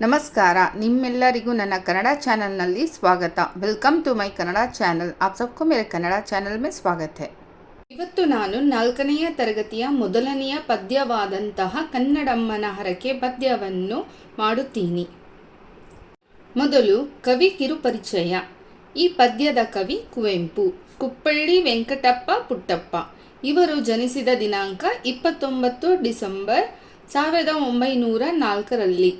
नमस्कार ನಿಮ್ಮೆಲ್ಲರಿಗೂ ನನ್ನ ಕನ್ನಡ ಚಾನಲ್ನಲ್ಲಿ ಸ್ವಾಗತ welcome to my Kannada channel app ಸಬ್ಕೋ ಮೇರೆ ಕನ್ನಡ ಚಾನಲ್ ಮೇ ಸ್ವಾಗತ है ಇವತ್ತು ನಾನು ನಾಲ್ಕನೆಯ ತರಗತಿಯ ಮೊದಲನೆಯ ಪದ್ಯವಾದಂತಹ ಕನ್ನಡಮ್ಮನ ಹರಕೆ ಪದ್ಯವನ್ನು ಮಾಡುತ್ತೀನಿ ಮೊದಲು ಕವಿ ಕಿರುಪರಿಚಯ ಈ ಪದ್ಯದ ಕವಿ ಕುವೆಂಪು ಕುಪ್ಪಳ್ಳಿ ವೆಂಕಟಪ್ಪ ಪುಟ್ಟಪ್ಪ ಇವರು ಜನಿಸಿದ ದಿನಾಂಕ ಇಪ್ಪತ್ತೊಂಬತ್ತು ಡಿಸೆಂಬರ್ ಸಾವಿರದ ಒಂಬೈನೂರ ನಾಲ್ಕರಲ್ಲಿ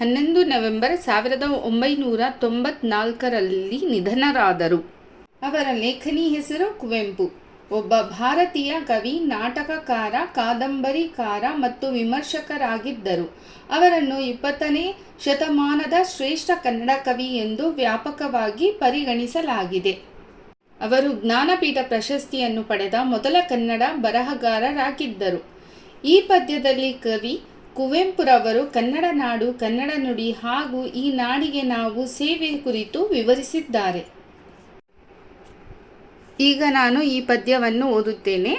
ಹನ್ನೊಂದು ನವೆಂಬರ್ ಸಾವಿರದ ಒಂಬೈನೂರ ತೊಂಬತ್ನಾಲ್ಕರಲ್ಲಿ ನಿಧನರಾದರು. ಅವರ ಲೇಖನಿ ಹೆಸರು ಕುವೆಂಪು. ಒಬ್ಬ ಭಾರತೀಯ ಕವಿ, ನಾಟಕಕಾರ, ಕಾದಂಬರಿಕಾರ ಮತ್ತು ವಿಮರ್ಶಕರಾಗಿದ್ದರು. ಅವರನ್ನು ಇಪ್ಪತ್ತನೇ ಶತಮಾನದ ಶ್ರೇಷ್ಠ ಕನ್ನಡ ಕವಿ ಎಂದು ವ್ಯಾಪಕವಾಗಿ ಪರಿಗಣಿಸಲಾಗಿದೆ. ಅವರು ಜ್ಞಾನಪೀಠ ಪ್ರಶಸ್ತಿಯನ್ನು ಪಡೆದ ಮೊದಲ ಕನ್ನಡ ಬರಹಗಾರರಾಗಿದ್ದರು. ಈ ಪದ್ಯದಲ್ಲಿ ಕವಿ ಕುವೆಂಪುರವರು ಕನ್ನಡ ನಾಡು, ಕನ್ನಡ ನುಡಿ ಹಾಗೂ ಈ ನಾಡಿಗೆ ನಾವು ಸೇವೆ ಕುರಿತು ವಿವರಿಸಿದ್ದಾರೆ. ಈಗ ನಾನು ಈ ಪದ್ಯವನ್ನು ಓದುತ್ತೇನೆ.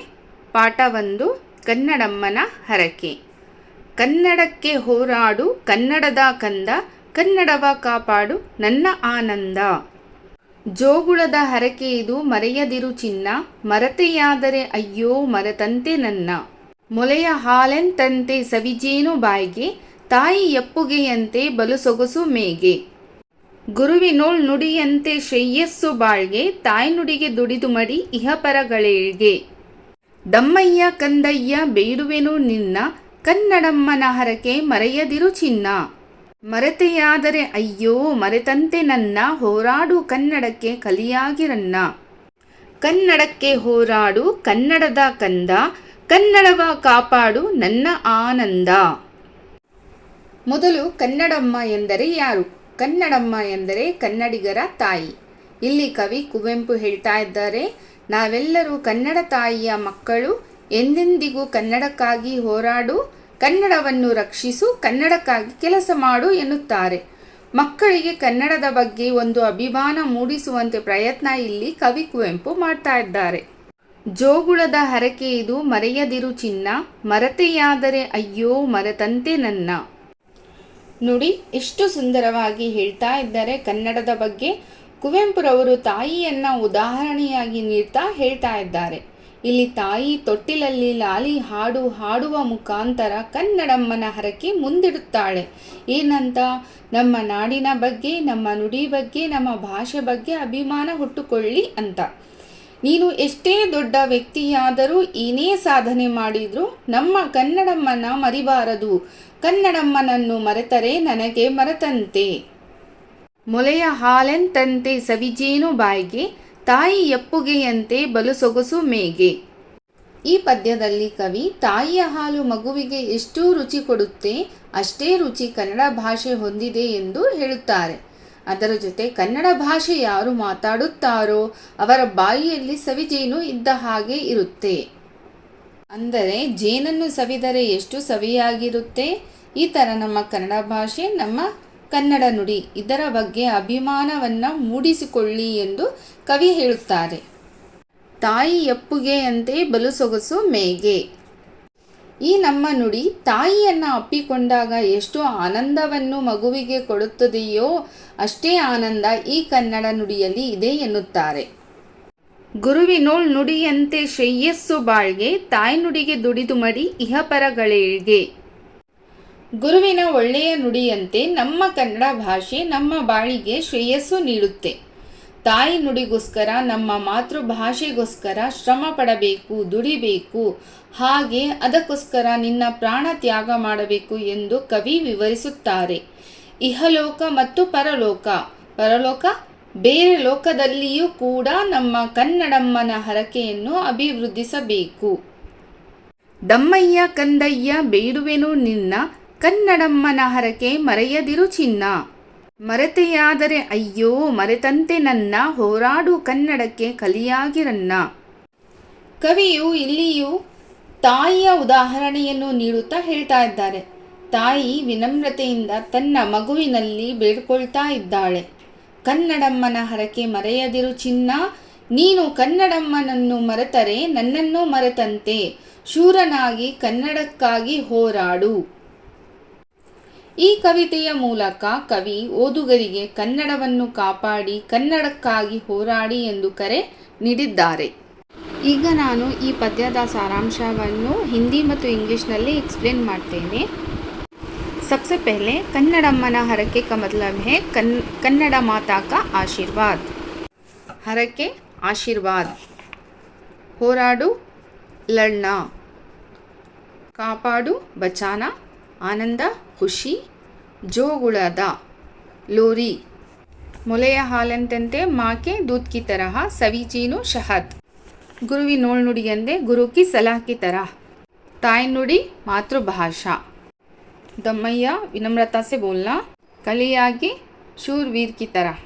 ಪಾಠ ಒಂದು, ಕನ್ನಡಮ್ಮನ ಹರಕೆ. ಕನ್ನಡಕ್ಕೆ ಹೋರಾಡು, ಕನ್ನಡದ ಕಂದ, ಕನ್ನಡವ ಕಾಪಾಡು, ನನ್ನ ಆನಂದ. ಜೋಗುಳದ ಹರಕೆ ಇದು ಮರೆಯದಿರು ಚಿನ್ನ, ಮರತೆಯಾದರೆ ಅಯ್ಯೋ ಮರತಂತೆ ನನ್ನ. ಮೊಲೆಯ ಹಾಲೆಂತಂತೆ ಸವಿಜೇನು ಬಾಯಿಗೆ, ತಾಯಿ ಎಪ್ಪುಗೆಯಂತೆ ಬಲು ಸೊಗಸು ಮೇಗೆ. ಗುರುವಿನೋಳ್ ನುಡಿಯಂತೆ ಶ್ರೇಯಸ್ಸು ಬಾಳ್ಗೆ, ತಾಯ್ನುಡಿಗೆ ದುಡಿದು ಮಡಿ ಇಹಪರಗಳೇಳ್ಗೆ. ದಮ್ಮಯ್ಯ ಕಂದಯ್ಯ ಬೇಡುವೆನು ನಿನ್ನ, ಕನ್ನಡಮ್ಮನ ಹರಕೆ ಮರೆಯದಿರು ಚಿನ್ನ. ಮರೆತೆಯಾದರೆ ಅಯ್ಯೋ, ಮರೆತಂತೆ ನನ್ನ, ಹೋರಾಡು ಕನ್ನಡಕ್ಕೆ ಕಲಿಯಾಗಿರನ್ನ ಕನ್ನಡಕ್ಕೆ ಹೋರಾಡು ಕನ್ನಡದ ಕಂದ ಕನ್ನಡವ ಕಾಪಾಡು ನನ್ನ ಆನಂದ. ಮೊದಲು ಕನ್ನಡಮ್ಮ ಎಂದರೆ ಯಾರು? ಕನ್ನಡಮ್ಮ ಎಂದರೆ ಕನ್ನಡಿಗರ ತಾಯಿ. ಇಲ್ಲಿ ಕವಿ ಕುವೆಂಪು ಹೇಳ್ತಾ ಇದ್ದಾರೆ, ನಾವೆಲ್ಲರೂ ಕನ್ನಡ ತಾಯಿಯ ಮಕ್ಕಳು, ಎಂದೆಂದಿಗೂ ಕನ್ನಡಕ್ಕಾಗಿ ಹೋರಾಡು, ಕನ್ನಡವನ್ನು ರಕ್ಷಿಸು, ಕನ್ನಡಕ್ಕಾಗಿ ಕೆಲಸ ಮಾಡು ಎನ್ನುತ್ತಾರೆ. ಮಕ್ಕಳಿಗೆ ಕನ್ನಡದ ಬಗ್ಗೆ ಒಂದು ಅಭಿಮಾನ ಮೂಡಿಸುವಂತೆ ಪ್ರಯತ್ನ ಇಲ್ಲಿ ಕವಿ ಕುವೆಂಪು ಮಾಡ್ತಾ ಇದ್ದಾರೆ. ಜೋಗುಳದ ಹರಕೆ ಇದು ಮರೆಯದಿರು ಚಿನ್ನ, ಮರತೆಯಾದರೆ ಅಯ್ಯೋ ಮರತಂತೆ ನನ್ನ. ನುಡಿ ಎಷ್ಟು ಸುಂದರವಾಗಿ ಹೇಳ್ತಾ ಇದ್ದಾರೆ ಕನ್ನಡದ ಬಗ್ಗೆ ಕುವೆಂಪುರವರು ತಾಯಿಯನ್ನ ಉದಾಹರಣೆಯಾಗಿ ನೀಡ್ತಾ ಹೇಳ್ತಾ ಇದ್ದಾರೆ. ಇಲ್ಲಿ ತಾಯಿ ತೊಟ್ಟಿಲಲ್ಲಿ ಲಾಲಿ ಹಾಡು ಹಾಡುವ ಮುಖಾಂತರ ಕನ್ನಡಮ್ಮನ ಹರಕೆ ಮುಂದಿಡುತ್ತಾಳೆ. ಏನಂತ? ನಮ್ಮ ನಾಡಿನ ಬಗ್ಗೆ, ನಮ್ಮ ನುಡಿ ಬಗ್ಗೆ, ನಮ್ಮ ಭಾಷೆ ಬಗ್ಗೆ ಅಭಿಮಾನ ಹುಟ್ಟುಕೊಳ್ಳಿ ಅಂತ. ನೀನು ಎಷ್ಟೇ ದೊಡ್ಡ ವ್ಯಕ್ತಿಯಾದರೂ ಏನೇ ಸಾಧನೆ ಮಾಡಿದರೂ ನಮ್ಮ ಕನ್ನಡಮ್ಮನ ಮರಿಬಾರದು. ಕನ್ನಡಮ್ಮನನ್ನು ಮರೆತರೆ ನನಗೆ ಮರೆತಂತೆ. ಮೊಲೆಯ ಹಾಲೆಂತಂತೆ ಸವಿಜೇನು ಬಾಯಿಗೆ, ತಾಯಿ ಎಪ್ಪುಗೆಯಂತೆ ಬಲು ಸೊಗಸು ಮೇಗೆ. ಈ ಪದ್ಯದಲ್ಲಿ ಕವಿ, ತಾಯಿಯ ಹಾಲು ಮಗುವಿಗೆ ಎಷ್ಟು ರುಚಿ ಕೊಡುತ್ತೆ, ಅಷ್ಟೇ ರುಚಿ ಕನ್ನಡ ಭಾಷೆ ಹೊಂದಿದೆ ಎಂದು ಹೇಳುತ್ತಾರೆ. ಅದರ ಜೊತೆ ಕನ್ನಡ ಭಾಷೆ ಯಾರು ಮಾತಾಡುತ್ತಾರೋ ಅವರ ಬಾಯಿಯಲ್ಲಿ ಸವಿಜೇನು ಇದ್ದ ಹಾಗೆ ಇರುತ್ತೆ. ಅಂದರೆ ಜೇನನ್ನು ಸವಿದರೆ ಎಷ್ಟು ಸವಿಯಾಗಿರುತ್ತೆ? ಈ ಥರ ನಮ್ಮ ಕನ್ನಡ ಭಾಷೆ, ನಮ್ಮ ಕನ್ನಡ ನುಡಿ, ಇದರ ಬಗ್ಗೆ ಅಭಿಮಾನವನ್ನು ಮೂಡಿಸಿಕೊಳ್ಳಿ ಎಂದು ಕವಿ ಹೇಳುತ್ತಾರೆ. ತಾಯಿ ಎಪ್ಪುಗೆ ಅಂತೆ ಬಲು ಸೊಗಸು ಮೇಗೆ. ಈ ನಮ್ಮ ನುಡಿ ತಾಯಿಯನ್ನು ಅಪ್ಪಿಕೊಂಡಾಗ ಎಷ್ಟು ಆನಂದವನ್ನು ಮಗುವಿಗೆ ಕೊಡುತ್ತದೆಯೋ ಅಷ್ಟೇ ಆನಂದ ಈ ಕನ್ನಡ ನುಡಿಯಲ್ಲಿ ಇದೆ ಎನ್ನುತ್ತಾರೆ. ಗುರುವಿನೋಳ್ ನುಡಿಯಂತೆ ಶ್ರೇಯಸ್ಸು ಬಾಳ್ಗೆ ತಾಯ್ನುಡಿಗೆ ದುಡಿದು ಮಡಿ ಇಹಪರಗಳೇಳ್ಗೆ. ಗುರುವಿನ ಒಳ್ಳೆಯ ನುಡಿಯಂತೆ ನಮ್ಮ ಕನ್ನಡ ಭಾಷೆ ನಮ್ಮ ಬಾಳಿಗೆ ಶ್ರೇಯಸ್ಸು ನೀಡುತ್ತೆ. ತಾಯಿ ನುಡಿಗೋಸ್ಕರ ನಮ್ಮ ಮಾತೃಭಾಷೆಗೋಸ್ಕರ ಶ್ರಮ ಪಡಬೇಕು, ದುಡಿಬೇಕು. ಹಾಗೆ ಅದಕ್ಕೋಸ್ಕರ ನಿನ್ನ ಪ್ರಾಣ ತ್ಯಾಗ ಮಾಡಬೇಕು ಎಂದು ಕವಿ ವಿವರಿಸುತ್ತಾರೆ. ಇಹಲೋಕ ಮತ್ತು ಪರಲೋಕ. ಪರಲೋಕ? ಬೇರೆ ಲೋಕದಲ್ಲಿಯೂ ಕೂಡ ನಮ್ಮ ಕನ್ನಡಮ್ಮನ ಹರಕೆಯನ್ನು ಅಭಿವೃದ್ಧಿಸಬೇಕು. ದಮ್ಮಯ್ಯ, ಕಂದಯ್ಯ, ಬೇಡುವೆನು ನಿನ್ನ ಕನ್ನಡಮ್ಮನ ಹರಕೆ ಮರೆಯದಿರು ಚಿನ್ನ. ಮರೆತೆಯಾದರೆ ಅಯ್ಯೋ, ಮರೆತಂತೆ ನನ್ನ ಹೋರಾಡು ಕನ್ನಡಕ್ಕೆ ಕಲಿಯಾಗಿರನ್ನ ಕವಿಯು ಇಲ್ಲಿಯೂ ತಾಯಿಯ ಉದಾಹರಣೆಯನ್ನು ನೀಡುತ್ತಾ ಹೇಳ್ತಾ ಇದ್ದಾರೆ. ತಾಯಿ ವಿನಮ್ರತೆಯಿಂದ ತನ್ನ ಮಗುವಿನಲ್ಲಿ ಬೇಡ್ಕೊಳ್ತಾ ಇದ್ದಾಳೆ. ಕನ್ನಡಮ್ಮನ ಹರಕೆ ಮರೆಯದಿರು ಚಿನ್ನ, ನೀನು ಕನ್ನಡಮ್ಮನನ್ನು ಮರೆತರೆ ನನ್ನನ್ನು ಮರೆತಂತೆ. ಶೂರನಾಗಿ ಕನ್ನಡಕ್ಕಾಗಿ ಹೋರಾಡು. ಈ ಕವಿತೆಯ ಮೂಲಕ ಕವಿ ಓದುಗರಿಗೆ ಕನ್ನಡವನ್ನು ಕಾಪಾಡಿ ಕನ್ನಡಕ್ಕಾಗಿ ಹೋರಾಡಿ ಎಂದು ಕರೆ ನೀಡಿದ್ದಾರೆ ಈಗ ನಾನು ಈ ಪದ್ಯದ ಸಾರಾಂಶವನ್ನು ಹಿಂದಿ ಮತ್ತು ಇಂಗ್ಲಿಷ್ನಲ್ಲಿ ಎಕ್ಸ್ಪ್ಲೇನ್ ಮಾಡ್ತೇನೆ सबसे पहले कन्नड़म्मन हरके का मतलब है कन, कन्नड़ माता का आशीर्वाद हरके आशीर्वाद होराडू लड़ना ಕಾಪಾಡು ಬಚಾನ ಆನಂದ ಖುಷಿ, ಜೋಗುಳದ ಲೋರಿ. ಮೊಲೆಯ ಹಾಲಂತೆ ಮಾಕೆ ದೂತ್ಕಿ ತರಹ ಸವಿಚೀನು ಶಹದ್. ಗುರುವಿ ನೋಳ್ನುಡಿಯಂದೆ ಗುರುಕಿ ಸಲಾಕಿ ತರಹ. ತಾಯ್ನುಡಿ ಮಾತೃಭಾಷಾ ದಮ್ಮಯ್ಯ ವಿನಮ್ರತಾ ಸೆ ಬೋಲ್ನಾ, ಕಲಿಯಾಗಿ ಶೂರ್ವೀರ್ ವೀರ್ಕಿ ತರಹ.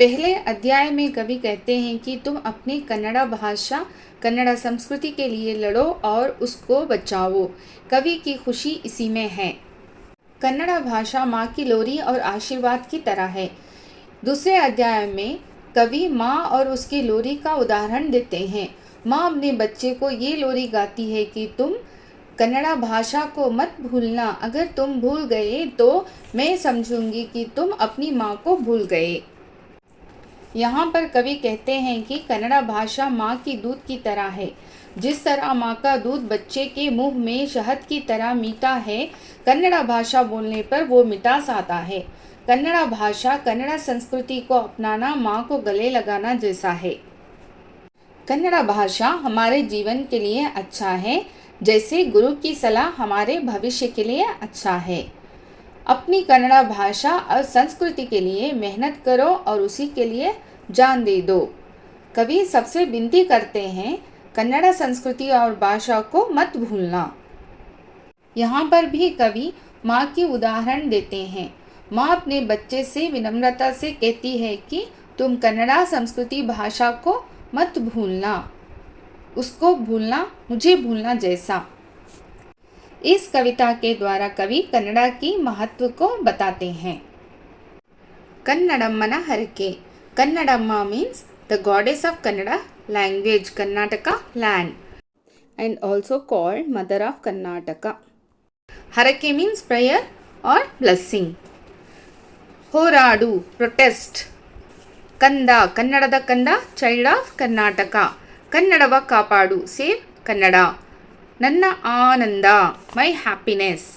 पहले अध्याय में कवि कहते हैं कि तुम अपनी कन्नड़ा भाषा, कन्नड़ा संस्कृति के लिए लड़ो और उसको बचाओ। कवि की खुशी इसी में है। कन्नड़ा भाषा माँ की लोरी और आशीर्वाद की तरह है। दूसरे अध्याय में कवि माँ और उसकी लोरी का उदाहरण देते हैं। माँ अपने बच्चे को ये लोरी गाती है कि तुम कन्नड़ा भाषा को मत भूलना। अगर तुम भूल गए तो मैं समझूँगी कि तुम अपनी माँ को भूल गए। यहाँ पर कवि कहते हैं कि कन्नड़ा भाषा माँ की दूध की तरह है। जिस तरह माँ का दूध बच्चे के मुँह में शहद की तरह मीठा है, कन्नड़ा भाषा बोलने पर वो मिठास आता है। कन्नड़ा भाषा कन्नड़ा संस्कृति को अपनाना, माँ को गले लगाना जैसा है। कन्नड़ा भाषा हमारे जीवन के लिए अच्छा है, जैसे गुरु की सलाह हमारे भविष्य के लिए अच्छा है। अपनी कन्नड़ा भाषा और संस्कृति के लिए मेहनत करो और उसी के लिए जान दे दो। कवि सबसे विनती करते हैं, कन्नड़ा संस्कृति और भाषा को मत भूलना। यहाँ पर भी कवि माँ की उदाहरण देते हैं। माँ अपने बच्चे से विनम्रता से कहती है कि तुम कन्नड़ा संस्कृति भाषा को मत भूलना। उसको भूलना, मुझे भूलना जैसा। इस कविता के द्वारा कवि कन्नड़ा की महत्व को बताते हैं कन्नडम्मन हरके Kannadamma means the goddess of Kannada language Karnataka land and also called mother of Karnataka. Harake means prayer or blessing. ಹೋರಾಡು protest ಕಂದ ಕನ್ನಡದ ಕಂದ ಚೈಲ್ಡ್ ಆಫ್ ಕರ್ನಾಟಕ ಕನ್ನಡವ ಕಾಪಾಡು ಸೇವ್ ಕನ್ನಡ ನನ್ನ ಆನಂದ my happiness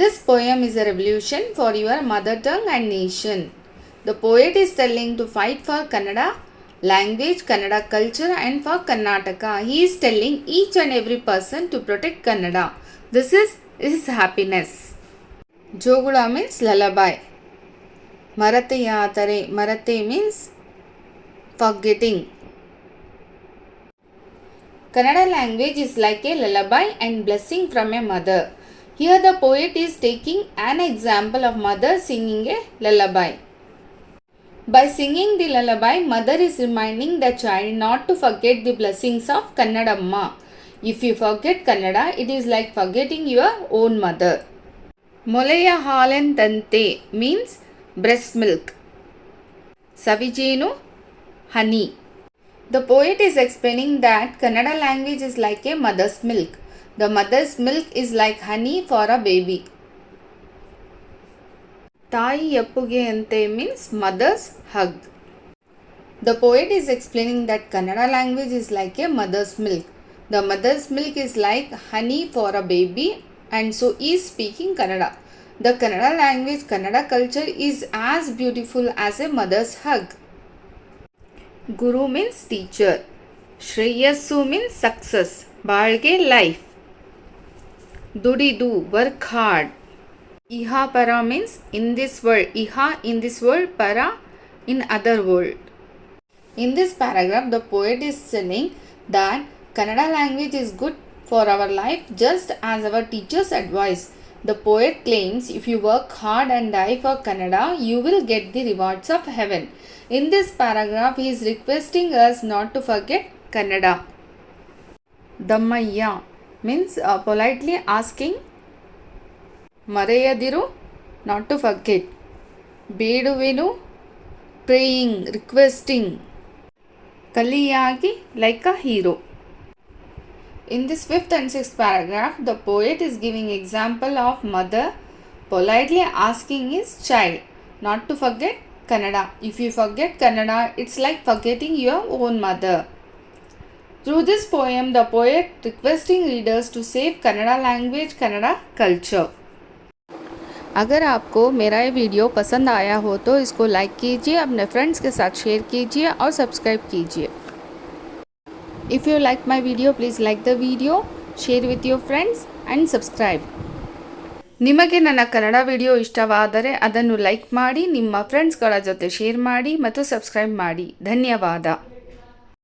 this poem is a revolution for your mother tongue and nation. The poet is telling to fight for Kannada language, Kannada culture and for Karnataka. He is telling each and every person to protect Kannada. This is his happiness. Jogula means lullaby. Marate yatare. Marate means forgetting. Kannada language is like a lullaby and blessing from a mother. Here the poet is taking an example of mother singing a lullaby. By singing the lullaby, mother is reminding the child not to forget the blessings of Kannadamma. If you forget Kannada, it is like forgetting your own mother. Molaya halentante means breast milk. Savijenu, honey. The poet is explaining that Kannada language is like a mother's milk. The mother's milk is like honey for a baby. Tai Yappuge Ante means mother's hug. The poet is explaining that Kannada language is like a mother's milk. The mother's milk is like honey for a baby and so is speaking Kannada. The Kannada language, Kannada culture is as beautiful as a mother's hug. Guru means teacher श्रेयस्सु means success बाळगे दुडी दुडिदू work hard इहा परा means in this world इहा इन this world परा in other world in this paragraph the poet is telling that Kannada language is good for our life just as our teachers advice The poet claims if you work hard and die for Kannada, you will get the rewards of heaven. In this paragraph, he is requesting us not to forget Kannada. Dammayya means uh, politely asking ಮರೆಯದಿರು not to forget ಬೇಡುವೆನು praying requesting ಕಲಿಯಾಗಿ like a hero In this fifth and sixth paragraph, the poet is giving example of mother Politely asking is child. Not to forget Kannada. If you forget Kannada, it's like forgetting your own mother. Through this poem, the poet requesting readers to save Kannada language, Kannada culture. अगर आपको मेरा ये video पसंद आया हो तो इसको like कीजिए अपने फ्रेंड्स के साथ शेयर कीजिए और सब्सक्राइब कीजिए If you like my video, please like the video, share with your friends and subscribe. ನಿಮಗೆ ನನ್ನ ಕನ್ನಡ ವಿಡಿಯೋ ಇಷ್ಟವಾದರೆ ಅದನ್ನು ಲೈಕ್ ಮಾಡಿ ನಿಮ್ಮ ಫ್ರೆಂಡ್ಸ್ಗಳ ಜೊತೆ ಶೇರ್ ಮಾಡಿ ಮತ್ತು ಸಬ್ಸ್ಕ್ರೈಬ್ ಮಾಡಿ ಧನ್ಯವಾದ